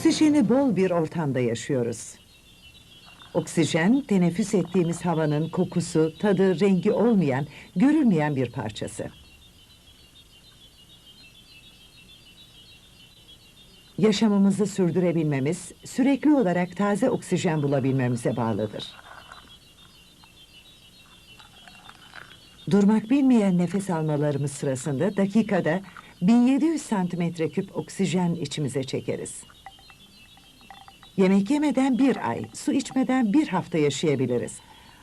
Oksijeni bol bir ortamda yaşıyoruz. Oksijen, teneffüs ettiğimiz havanın kokusu, tadı, rengi olmayan, görülmeyen bir parçası. Yaşamımızı sürdürebilmemiz, sürekli olarak taze oksijen bulabilmemize bağlıdır. Durmak bilmeyen nefes almalarımız sırasında dakikada 1700 santimetre küp oksijen içimize çekeriz. Yemek yemeden bir ay, su içmeden bir hafta yaşayabiliriz.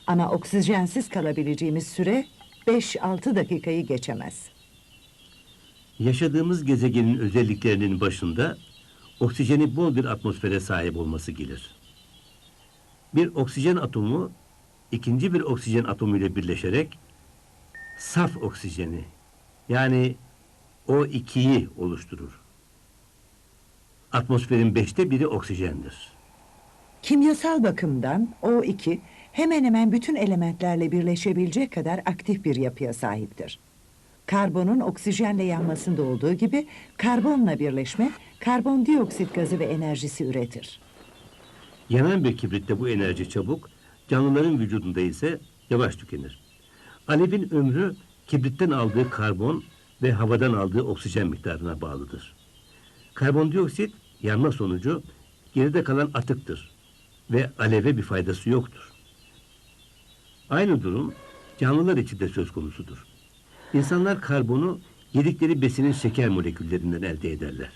Ama oksijensiz kalabileceğimiz süre 5-6 dakikayı geçemez. Yaşadığımız gezegenin özelliklerinin başında oksijeni bol bir atmosfere sahip olması gelir. Bir oksijen atomu ikinci bir oksijen atomu ile birleşerek saf oksijeni yani O2'yi oluşturur. Atmosferin beşte biri oksijendir. Kimyasal bakımdan O2 hemen hemen bütün elementlerle birleşebilecek kadar aktif bir yapıya sahiptir. Karbonun oksijenle yanmasında olduğu gibi karbonla birleşme karbondioksit gazı ve enerjisi üretir. Yanan bir kibritte bu enerji çabuk, canlıların vücudunda ise yavaş tükenir. Alevin ömrü kibritten aldığı karbon ve havadan aldığı oksijen miktarına bağlıdır. Karbondioksit yanma sonucu geride kalan atıktır ve aleve bir faydası yoktur. Aynı durum canlılar için de söz konusudur. İnsanlar karbonu yedikleri besinin şeker moleküllerinden elde ederler.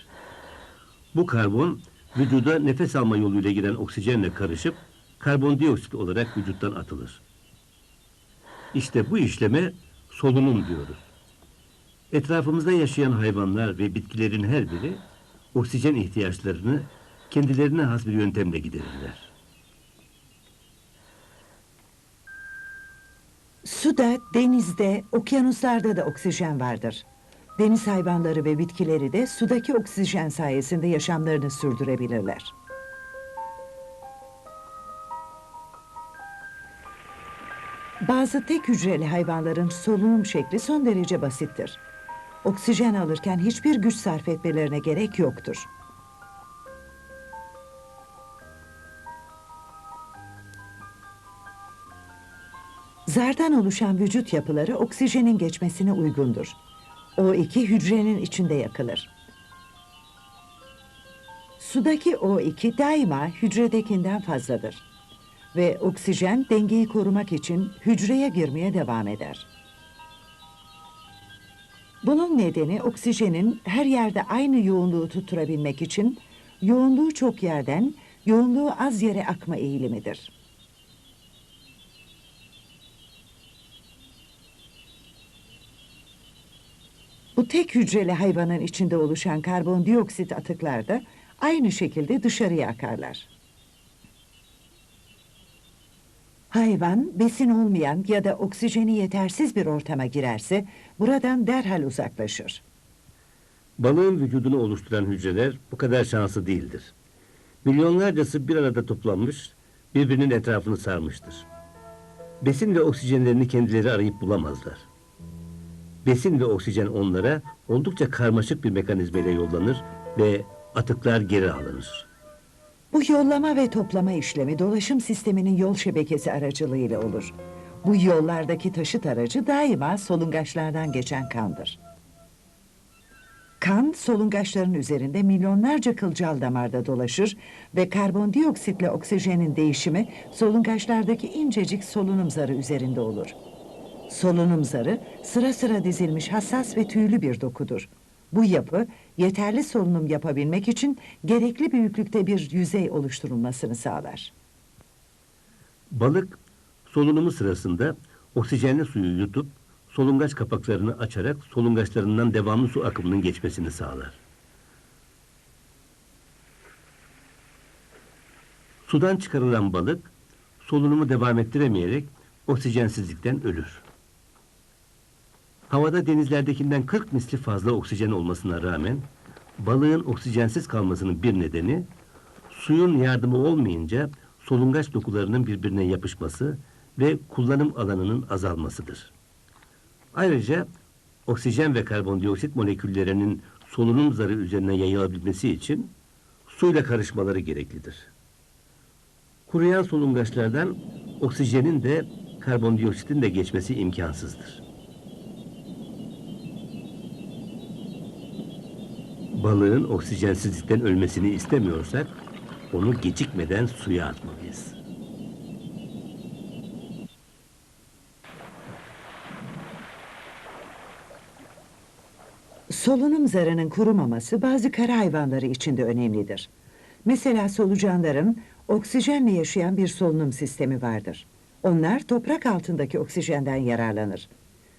Bu karbon vücuda nefes alma yoluyla giren oksijenle karışıp karbondioksit olarak vücuttan atılır. İşte bu işleme solunum diyoruz. Etrafımızda yaşayan hayvanlar ve bitkilerin her biri oksijen ihtiyaçlarını kendilerine has bir yöntemle giderirler. Suda, denizde, okyanuslarda da oksijen vardır. Deniz hayvanları ve bitkileri de sudaki oksijen sayesinde yaşamlarını sürdürebilirler. Bazı tek hücreli hayvanların solunum şekli son derece basittir. Oksijen alırken hiçbir güç sarf etmelerine gerek yoktur. Zardan oluşan vücut yapıları oksijenin geçmesine uygundur. O2 hücrenin içinde yakılır. Sudaki O2 daima hücredekinden fazladır. Ve oksijen dengeyi korumak için hücreye girmeye devam eder. Bunun nedeni oksijenin her yerde aynı yoğunluğu tutturabilmek için yoğunluğu çok yerden, yoğunluğu az yere akma eğilimidir. Bu tek hücreli hayvanın içinde oluşan karbondioksit atıklar da aynı şekilde dışarıya akarlar. Hayvan besin olmayan ya da oksijeni yetersiz bir ortama girerse buradan derhal uzaklaşır. Balığın vücudunu oluşturan hücreler bu kadar şanslı değildir. Milyonlarcası bir arada toplanmış, birbirinin etrafını sarmıştır. Besin ve oksijenlerini kendileri arayıp bulamazlar. Besin ve oksijen onlara oldukça karmaşık bir mekanizma ile yollanır ve atıklar geri alınır. Bu yollama ve toplama işlemi dolaşım sisteminin yol şebekesi aracılığıyla olur. Bu yollardaki taşıt aracı daima solungaçlardan geçen kandır. Kan solungaçların üzerinde milyonlarca kılcal damarda dolaşır ve karbondioksitle oksijenin değişimi solungaçlardaki incecik solunum zarı üzerinde olur. Solunum zarı sıra sıra dizilmiş hassas ve tüylü bir dokudur. Bu yapı yeterli solunum yapabilmek için gerekli büyüklükte bir yüzey oluşturulmasını sağlar. Balık solunumu sırasında oksijenli suyu yutup solungaç kapaklarını açarak solungaçlarından devamlı su akımının geçmesini sağlar. Sudan çıkarılan balık solunumu devam ettiremeyerek oksijensizlikten ölür. Havada denizlerdekinden 40 misli fazla oksijen olmasına rağmen balığın oksijensiz kalmasının bir nedeni suyun yardımı olmayınca solungaç dokularının birbirine yapışması ve kullanım alanının azalmasıdır. Ayrıca oksijen ve karbondioksit moleküllerinin solunum zarı üzerine yayılabilmesi için suyla karışmaları gereklidir. Kuruyan solungaçlardan oksijenin de karbondioksitin de geçmesi imkansızdır. Balığın oksijensizlikten ölmesini istemiyorsak onu gecikmeden suya atmalıyız. Solunum zarının kurumaması bazı kara hayvanları için de önemlidir. Mesela solucanların oksijenle yaşayan bir solunum sistemi vardır. Onlar toprak altındaki oksijenden yararlanır.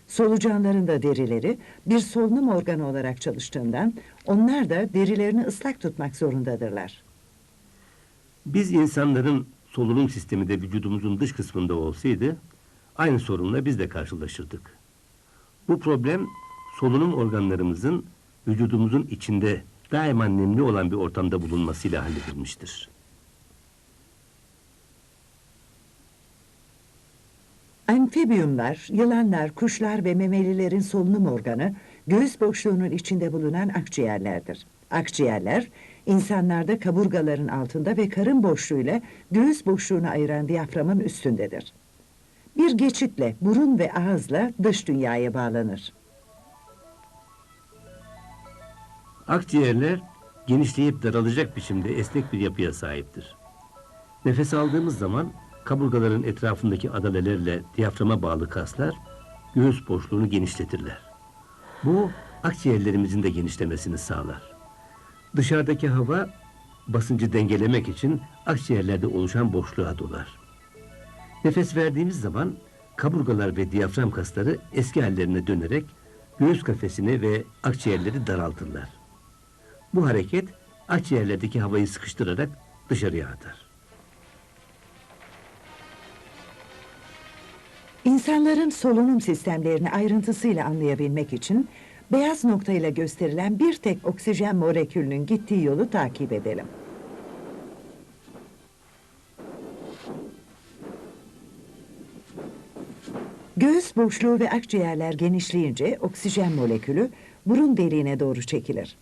Solucanların da derileri bir solunum organı olarak çalıştığından onlar da derilerini ıslak tutmak zorundadırlar. Biz insanların solunum sistemi de vücudumuzun dış kısmında olsaydı aynı sorunla biz de karşılaşırdık. Bu problem solunum organlarımızın vücudumuzun içinde daima nemli olan bir ortamda bulunmasıyla halledilmiştir. Amfibiyumlar, yılanlar, kuşlar ve memelilerin solunum organı göğüs boşluğunun içinde bulunan akciğerlerdir. Akciğerler insanlarda kaburgaların altında ve karın boşluğuyla göğüs boşluğunu ayıran diyaframın üstündedir. Bir geçitle burun ve ağızla dış dünyaya bağlanır. Akciğerler genişleyip daralacak biçimde esnek bir yapıya sahiptir. Nefes aldığımız zaman kaburgaların etrafındaki adalelerle diyaframa bağlı kaslar göğüs boşluğunu genişletirler. Bu akciğerlerimizin de genişlemesini sağlar. Dışarıdaki hava basıncı dengelemek için akciğerlerde oluşan boşluğa dolar. Nefes verdiğimiz zaman kaburgalar ve diyafram kasları eski hallerine dönerek göğüs kafesini ve akciğerleri daraltırlar. Bu hareket akciğerlerdeki havayı sıkıştırarak dışarıya atar. İnsanların solunum sistemlerini ayrıntısıyla anlayabilmek için beyaz noktayla gösterilen bir tek oksijen molekülünün gittiği yolu takip edelim. Göğüs boşluğu ve akciğerler genişleyince oksijen molekülü burun deliğine doğru çekilir.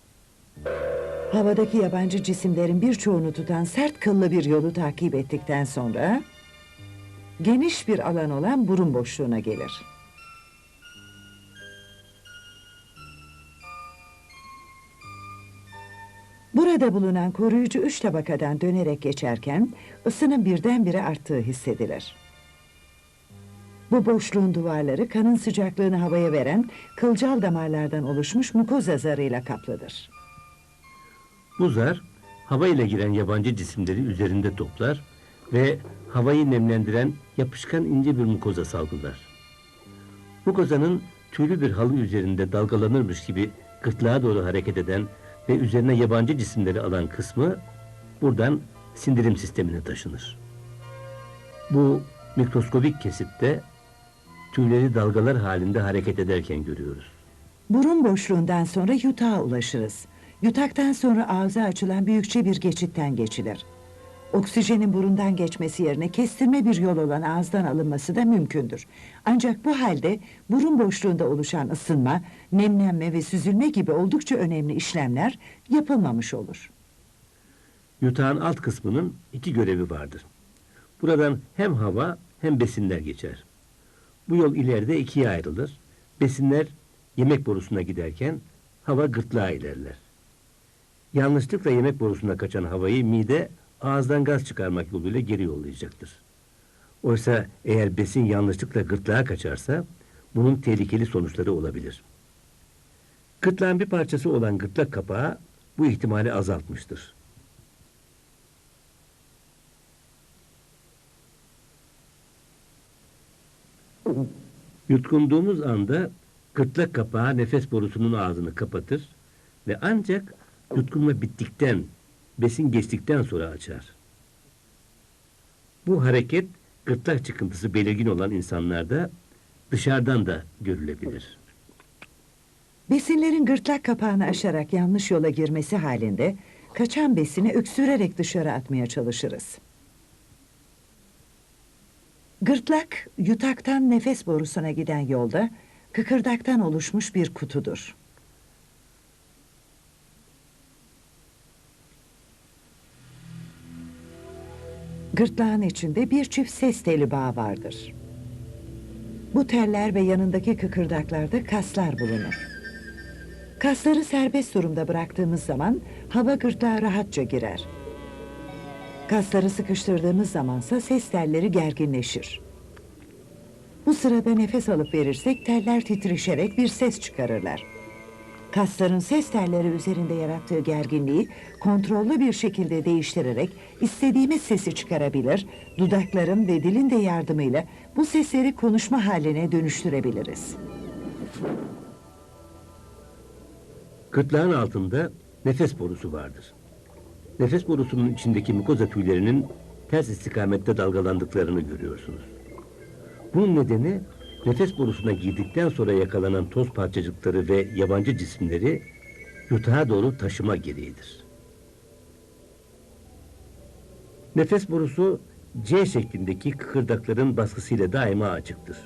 Havadaki yabancı cisimlerin birçoğunu tutan sert kıllı bir yolu takip ettikten sonra geniş bir alan olan burun boşluğuna gelir. Burada bulunan koruyucu üç tabakadan dönerek geçerken ısının birdenbire arttığı hissedilir. Bu boşluğun duvarları kanın sıcaklığını havaya veren kılcal damarlardan oluşmuş mukoza zarıyla kaplıdır. Bu zar hava ile giren yabancı cisimleri üzerinde toplar ve havayı nemlendiren yapışkan ince bir mukoza salgılar. Mukozanın tüylü bir halı üzerinde dalgalanırmış gibi gırtlağa doğru hareket eden ve üzerine yabancı cisimleri alan kısmı buradan sindirim sistemine taşınır. Bu mikroskobik kesitte tüyleri dalgalar halinde hareket ederken görüyoruz. Burun boşluğundan sonra yutağa ulaşırız. Yutaktan sonra ağza açılan büyükçe bir geçitten geçilir. Oksijenin burundan geçmesi yerine kestirme bir yol olan ağızdan alınması da mümkündür. Ancak bu halde burun boşluğunda oluşan ısınma, nemlenme ve süzülme gibi oldukça önemli işlemler yapılmamış olur. Yutağın alt kısmının iki görevi vardır. Buradan hem hava hem besinler geçer. Bu yol ileride ikiye ayrılır. Besinler yemek borusuna giderken hava gırtlağa ilerler. Yanlışlıkla yemek borusuna kaçan havayı mide ağızdan gaz çıkarmak yoluyla geri yollayacaktır. Oysa eğer besin yanlışlıkla gırtlağa kaçarsa bunun tehlikeli sonuçları olabilir. Gırtlağın bir parçası olan gırtlak kapağı bu ihtimali azaltmıştır. Yutkunduğumuz anda gırtlak kapağı nefes borusunun ağzını kapatır ve ancak yutkunma bittikten, besin geçtikten sonra açar. Bu hareket gırtlak çıkıntısı belirgin olan insanlarda dışarıdan da görülebilir. Besinlerin gırtlak kapağını aşarak yanlış yola girmesi halinde kaçan besini öksürerek dışarı atmaya çalışırız. Gırtlak, yutaktan nefes borusuna giden yolda kıkırdaktan oluşmuş bir kutudur. Gırtlağın içinde bir çift ses teli bağı vardır. Bu teller ve yanındaki kıkırdaklarda kaslar bulunur. Kasları serbest durumda bıraktığımız zaman hava gırtlağa rahatça girer. Kasları sıkıştırdığımız zamansa ses telleri gerginleşir. Bu sırada nefes alıp verirsek teller titreşerek bir ses çıkarırlar. Kasların ses telleri üzerinde yarattığı gerginliği kontrollü bir şekilde değiştirerek istediğimiz sesi çıkarabilir, dudakların ve dilin de yardımıyla bu sesleri konuşma haline dönüştürebiliriz. Gırtlağın altında nefes borusu vardır. Nefes borusunun içindeki mukoza tüylerinin ters istikamette dalgalandıklarını görüyorsunuz. Bunun nedeni nefes borusuna girdikten sonra yakalanan toz parçacıkları ve yabancı cisimleri yutağa doğru taşıma gereğidir. Nefes borusu C şeklindeki kıkırdakların baskısıyla daima açıktır.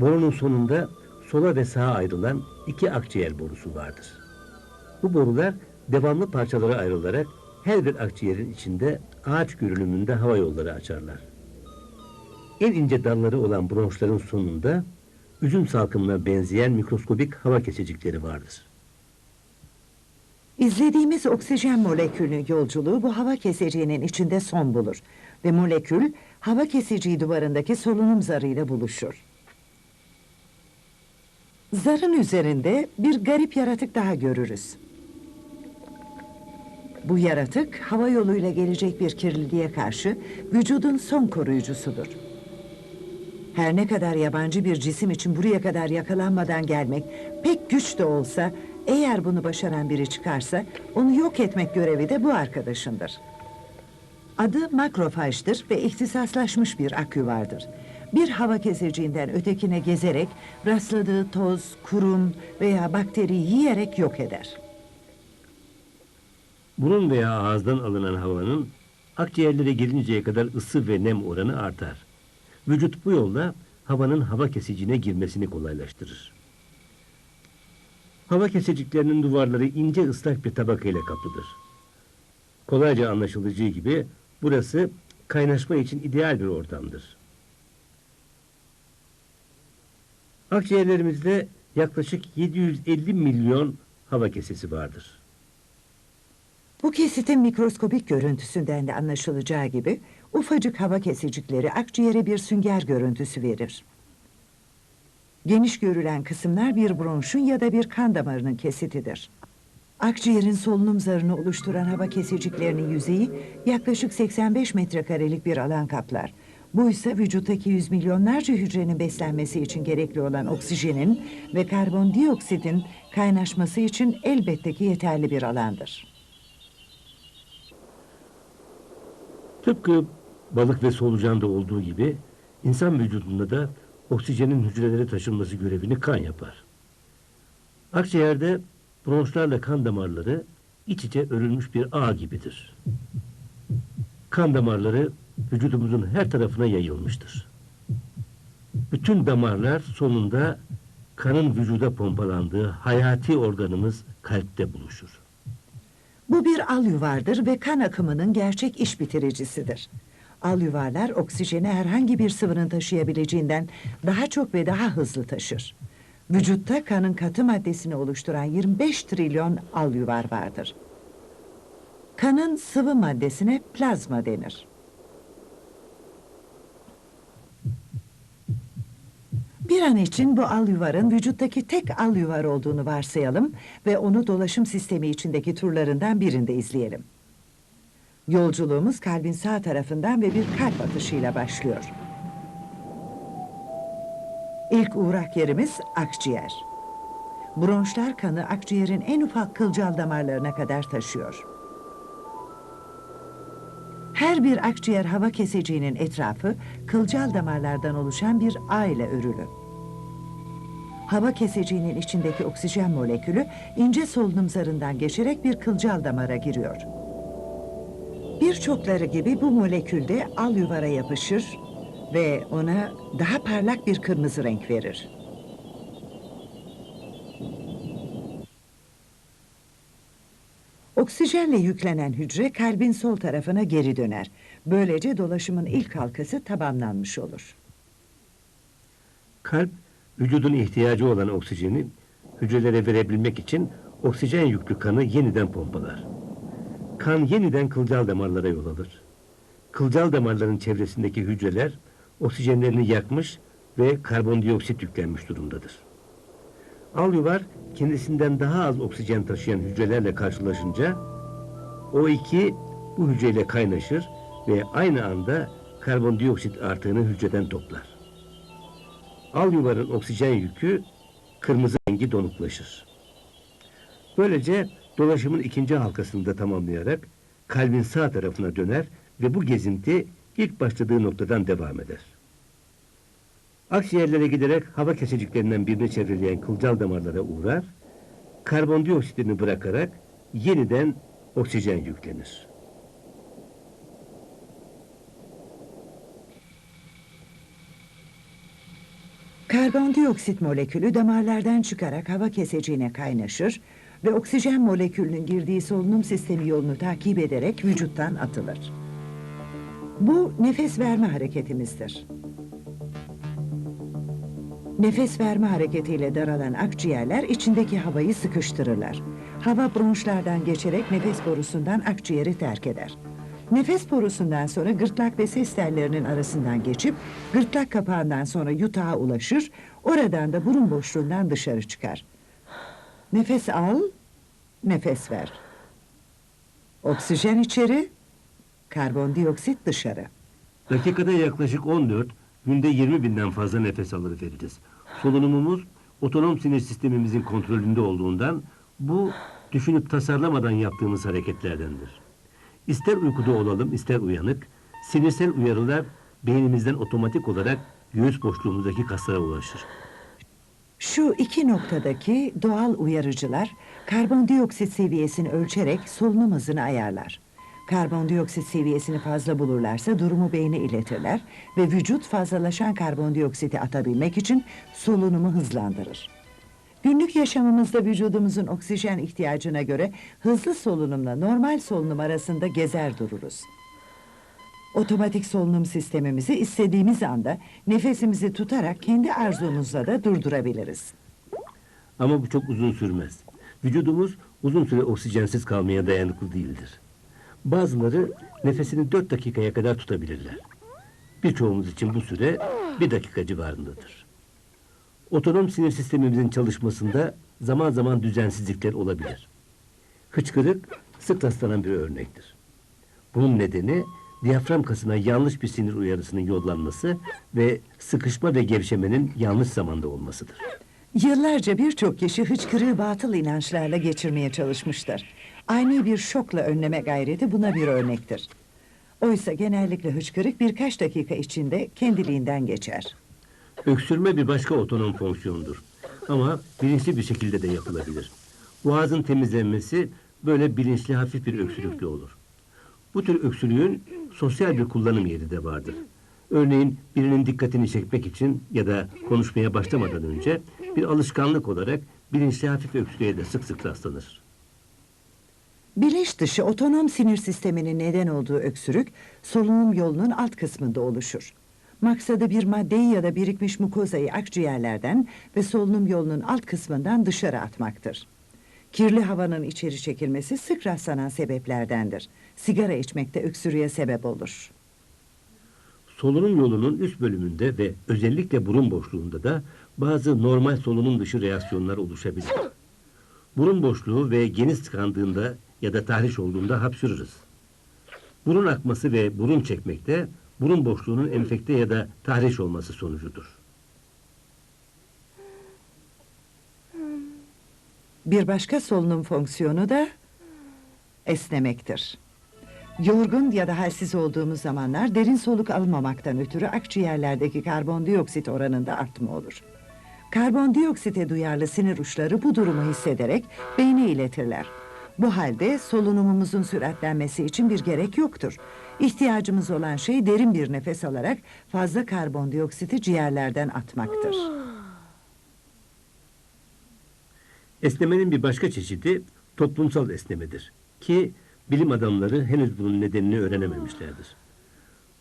Borunun sonunda sola ve sağa ayrılan iki akciğer borusu vardır. Bu borular devamlı parçalara ayrılarak her bir akciğerin içinde ağaç görünümünde hava yolları açarlar. En ince dalları olan bronşların sonunda üzüm salkımına benzeyen mikroskobik hava kesecikleri vardır. İzlediğimiz oksijen molekülünün yolculuğu bu hava keseciğinin içinde son bulur ve molekül hava kesiciği duvarındaki solunum zarıyla buluşur. Zarın üzerinde bir garip yaratık daha görürüz. Bu yaratık hava yoluyla gelecek bir kirliliğe karşı vücudun son koruyucusudur. Her ne kadar yabancı bir cisim için buraya kadar yakalanmadan gelmek pek güç de olsa eğer bunu başaran biri çıkarsa onu yok etmek görevi de bu arkadaşındır. Adı makrofajdır ve ihtisaslaşmış bir akü vardır. Bir hava keseciğinden ötekine gezerek rastladığı toz, kurum veya bakteri yiyerek yok eder. Burun veya ağızdan alınan havanın akciğerlere gelinceye kadar ısı ve nem oranı artar. Vücut bu yolla havanın hava kesicine girmesini kolaylaştırır. Hava kesiciklerinin duvarları ince ıslak bir tabaka ile kaplıdır. Kolayca anlaşılacağı gibi burası kaynaşma için ideal bir ortamdır. Akciğerlerimizde yaklaşık 750 milyon hava kesesi vardır. Bu kesitin mikroskobik görüntüsünden de anlaşılacağı gibi ufacık hava kesicikleri akciğere bir sünger görüntüsü verir. Geniş görülen kısımlar bir bronşun ya da bir kan damarının kesitidir. Akciğerin solunum zarını oluşturan hava kesiciklerinin yüzeyi yaklaşık 85 metrekarelik bir alan kaplar. Bu ise vücuttaki yüz milyonlarca hücrenin beslenmesi için gerekli olan oksijenin ve karbondioksitin kaynaşması için elbette ki yeterli bir alandır. Tıpkı balık ve solucanda olduğu gibi insan vücudunda da oksijenin hücrelere taşınması görevini kan yapar. Akciğerde bronşlarla kan damarları iç içe örülmüş bir ağ gibidir. Kan damarları vücudumuzun her tarafına yayılmıştır. Bütün damarlar sonunda kanın vücuda pompalandığı hayati organımız kalpte buluşur. Bu bir al yuvardır ve kan akımının gerçek iş bitiricisidir. Al yuvarlar oksijeni herhangi bir sıvının taşıyabileceğinden daha çok ve daha hızlı taşır. Vücutta kanın katı maddesini oluşturan 25 trilyon al yuvar vardır. Kanın sıvı maddesine plazma denir. Bir an için bu al yuvarın vücuttaki tek al yuvar olduğunu varsayalım ve onu dolaşım sistemi içindeki turlarından birinde izleyelim. Yolculuğumuz kalbin sağ tarafından ve bir kalp atışıyla başlıyor. İlk uğrak yerimiz akciğer. Bronşlar kanı akciğerin en ufak kılcal damarlarına kadar taşıyor. Her bir akciğer hava keseciğinin etrafı kılcal damarlardan oluşan bir ağ ile örülü. Hava keseciğinin içindeki oksijen molekülü ince solunum zarından geçerek bir kılcal damara giriyor. Birçokları gibi bu molekül de al yuvara yapışır ve ona daha parlak bir kırmızı renk verir. Oksijenle yüklenen hücre kalbin sol tarafına geri döner. Böylece dolaşımın ilk halkası tamamlanmış olur. Kalp, vücudun ihtiyacı olan oksijeni hücrelere verebilmek için oksijen yüklü kanı yeniden pompalar. Kan yeniden kılcal damarlara yol alır. Kılcal damarların çevresindeki hücreler oksijenlerini yakmış ve karbondioksit yüklenmiş durumdadır. Al yuvar kendisinden daha az oksijen taşıyan hücrelerle karşılaşınca O2 bu hücreyle kaynaşır ve aynı anda karbondioksit artığını hücreden toplar. Al yuvarın oksijen yükü kırmızı rengi donuklaşır. Böylece dolaşımın ikinci halkasını da tamamlayarak kalbin sağ tarafına döner ve bu gezinti ilk başladığı noktadan devam eder. Akciğerlere giderek hava keseciklerinden birini çevreleyen kılcal damarlara uğrar, karbondioksitini bırakarak yeniden oksijen yüklenir. Karbondioksit molekülü damarlardan çıkarak hava keseciğine kaynaşır ve oksijen molekülünün girdiği solunum sistemi yolunu takip ederek vücuttan atılır. Bu nefes verme hareketimizdir. Nefes verme hareketiyle daralan akciğerler içindeki havayı sıkıştırırlar. Hava bronşlardan geçerek nefes borusundan akciğeri terk eder. Nefes borusundan sonra gırtlak ve ses tellerinin arasından geçip gırtlak kapağından sonra yutağa ulaşır, oradan da burun boşluğundan dışarı çıkar. Nefes al, nefes ver. Oksijen içeri, karbondioksit dışarı. Dakikada yaklaşık 14, günde 20 binden fazla nefes alır veririz. Solunumumuz otonom sinir sistemimizin kontrolünde olduğundan bu düşünüp tasarlamadan yaptığımız hareketlerdendir. İster uykuda olalım ister uyanık, sinirsel uyarılar beynimizden otomatik olarak göğüs boşluğumuzdaki kaslara ulaşır. Şu iki noktadaki doğal uyarıcılar karbondioksit seviyesini ölçerek solunum hızını ayarlar. Karbondioksit seviyesini fazla bulurlarsa durumu beyne iletirler ve vücut fazlalaşan karbondioksiti atabilmek için solunumu hızlandırır. Günlük yaşamımızda vücudumuzun oksijen ihtiyacına göre hızlı solunumla normal solunum arasında gezer dururuz. Otomatik solunum sistemimizi istediğimiz anda nefesimizi tutarak kendi arzumuzla da durdurabiliriz. Ama bu çok uzun sürmez. Vücudumuz uzun süre oksijensiz kalmaya dayanıklı değildir. Bazıları nefesini 4 dakikaya kadar tutabilirler. Birçoğumuz için bu süre bir dakika civarındadır. Otonom sinir sistemimizin çalışmasında zaman zaman düzensizlikler olabilir. Hıçkırık sık rastlanan bir örnektir. Bunun nedeni diyafram kasına yanlış bir sinir uyarısının yollanması ve sıkışma ve gevşemenin yanlış zamanda olmasıdır. Yıllarca birçok kişi hıçkırığı batıl inançlarla geçirmeye çalışmışlar. Aynı bir şokla önleme gayreti buna bir örnektir. Oysa genellikle hıçkırık birkaç dakika içinde kendiliğinden geçer. Öksürme bir başka otonom fonksiyonudur. Ama bilinçli bir şekilde de yapılabilir. Boğazın temizlenmesi böyle bilinçli hafif bir öksürükle olur. Bu tür öksürüğün sosyal bir kullanım yeri de vardır. Örneğin birinin dikkatini çekmek için ya da konuşmaya başlamadan önce bir alışkanlık olarak bilinçli hafif öksürüğe de sık sık rastlanır. Bilinç dışı otonom sinir sisteminin neden olduğu öksürük, solunum yolunun alt kısmında oluşur. Maksadı bir maddeyi ya da birikmiş mukozayı akciğerlerden ve solunum yolunun alt kısmından dışarı atmaktır. Kirli havanın içeri çekilmesi sık rastlanan sebeplerdendir. Sigara içmek de öksürüğe sebep olur. Solunum yolunun üst bölümünde ve özellikle burun boşluğunda da bazı normal solunum dışı reaksiyonlar oluşabilir. Burun boşluğu ve geniz tıkandığında ya da tahriş olduğunda hapşırırız. Burun akması ve burun çekmek de burun boşluğunun enfekte ya da tahriş olması sonucudur. Bir başka solunum fonksiyonu da esnemektir. Yorgun ya da halsiz olduğumuz zamanlar derin soluk almamaktan ötürü akciğerlerdeki karbondioksit oranında artma olur. Karbondioksite duyarlı sinir uçları bu durumu hissederek beyne iletirler. Bu halde solunumumuzun süratlenmesi için bir gerek yoktur. İhtiyacımız olan şey derin bir nefes alarak fazla karbondioksiti ciğerlerden atmaktır. Esnemenin bir başka çeşidi toplumsal esnemedir. Ki bilim adamları henüz bunun nedenini öğrenememişlerdir.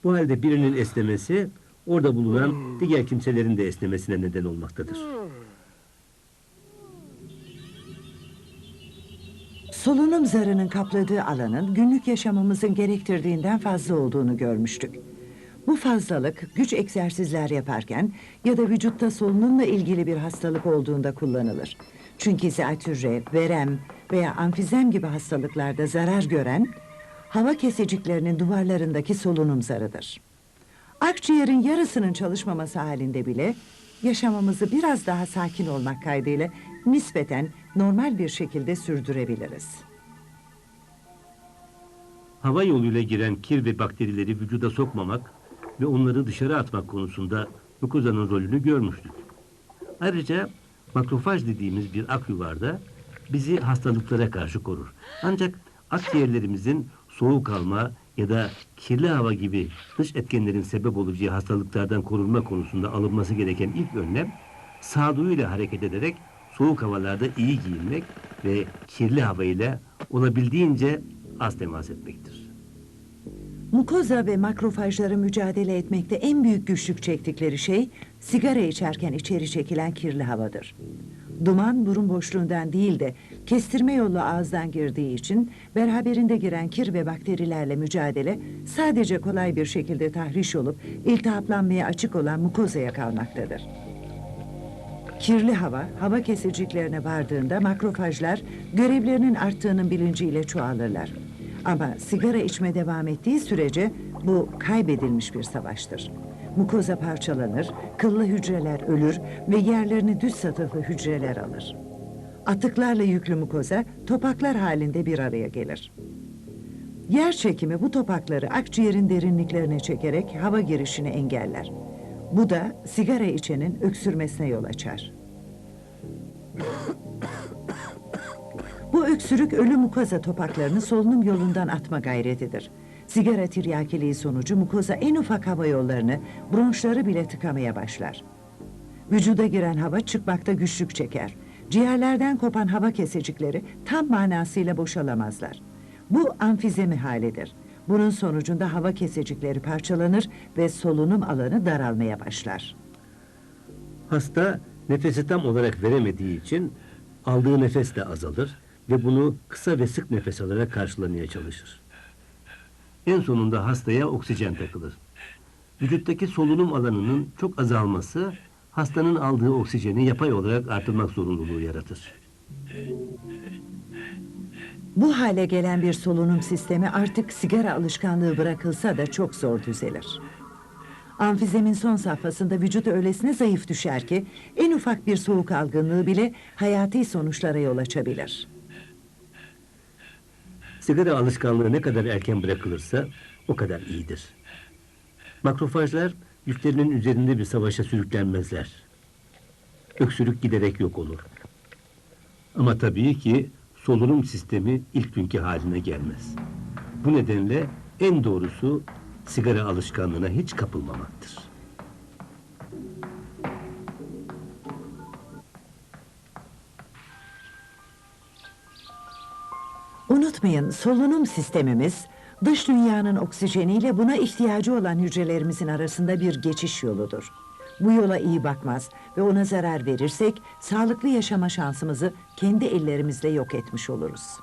Bu halde birinin esnemesi orada bulunan diğer kimselerin de esnemesine neden olmaktadır. Solunum zarının kapladığı alanın günlük yaşamımızın gerektirdiğinden fazla olduğunu görmüştük. Bu fazlalık güç egzersizler yaparken ya da vücutta solunumla ilgili bir hastalık olduğunda kullanılır. Çünkü zatürre, verem veya amfizem gibi hastalıklarda zarar gören hava keseciklerinin duvarlarındaki solunum zarıdır. Akciğerin yarısının çalışmaması halinde bile yaşamamızı biraz daha sakin olmak kaydıyla nispeten normal bir şekilde sürdürebiliriz. Hava yoluyla giren kir ve bakterileri vücuda sokmamak ve onları dışarı atmak konusunda mukozanın rolünü görmüştük. Ayrıca makrofaj dediğimiz bir ak yuvarda bizi hastalıklara karşı korur. Ancak akciğerlerimizin soğuk alma ya da kirli hava gibi dış etkenlerin sebep olacağı hastalıklardan korunma konusunda alınması gereken ilk önlem sağduyuyla hareket ederek soğuk havalarda iyi giyinmek ve kirli havayla olabildiğince az temas etmektir. Mukoza ve makrofajları mücadele etmekte en büyük güçlük çektikleri şey sigara içerken içeri çekilen kirli havadır. Duman burun boşluğundan değil de kestirme yolu ağızdan girdiği için beraberinde giren kir ve bakterilerle mücadele sadece kolay bir şekilde tahriş olup iltihaplanmaya açık olan mukozaya kalmaktadır. Kirli hava, hava kesiciklerine vardığında makrofajlar görevlerinin arttığının bilinciyle çoğalırlar. Ama sigara içme devam ettiği sürece bu kaybedilmiş bir savaştır. Mukoza parçalanır, kıllı hücreler ölür ve yerlerini düz satıhlı hücreler alır. Atıklarla yüklü mukoza topaklar halinde bir araya gelir. Yer çekimi bu topakları akciğerin derinliklerine çekerek hava girişini engeller. Bu da sigara içenin öksürmesine yol açar. Bu öksürük ölü mukoza topaklarını solunum yolundan atma gayretidir. Sigara tiryakiliği sonucu mukoza en ufak hava yollarını, bronşları bile tıkamaya başlar. Vücuda giren hava çıkmakta güçlük çeker. Ciğerlerden kopan hava kesecikleri tam manasıyla boşalamazlar. Bu amfizemi halidir. Bunun sonucunda hava kesecikleri parçalanır ve solunum alanı daralmaya başlar. Hasta nefesi tam olarak veremediği için aldığı nefes de azalır ve bunu kısa ve sık nefes alarak karşılamaya çalışır. En sonunda hastaya oksijen takılır. Vücuttaki solunum alanının çok azalması hastanın aldığı oksijeni yapay olarak artırmak zorunluluğu yaratır. Bu hale gelen bir solunum sistemi artık sigara alışkanlığı bırakılsa da çok zor düzelir. Amfizemin son safhasında vücut öylesine zayıf düşer ki en ufak bir soğuk algınlığı bile hayati sonuçlara yol açabilir. Sigara alışkanlığı ne kadar erken bırakılırsa o kadar iyidir. Makrofajlar yüklerinin üzerinde bir savaşa sürüklenmezler. Öksürük giderek yok olur. Ama tabii ki solunum sistemi ilk günkü haline gelmez. Bu nedenle en doğrusu sigara alışkanlığına hiç kapılmamaktır. Unutmayın solunum sistemimiz dış dünyanın oksijeniyle buna ihtiyacı olan hücrelerimizin arasında bir geçiş yoludur. Bu yola iyi bakmaz ve ona zarar verirsek sağlıklı yaşama şansımızı kendi ellerimizle yok etmiş oluruz.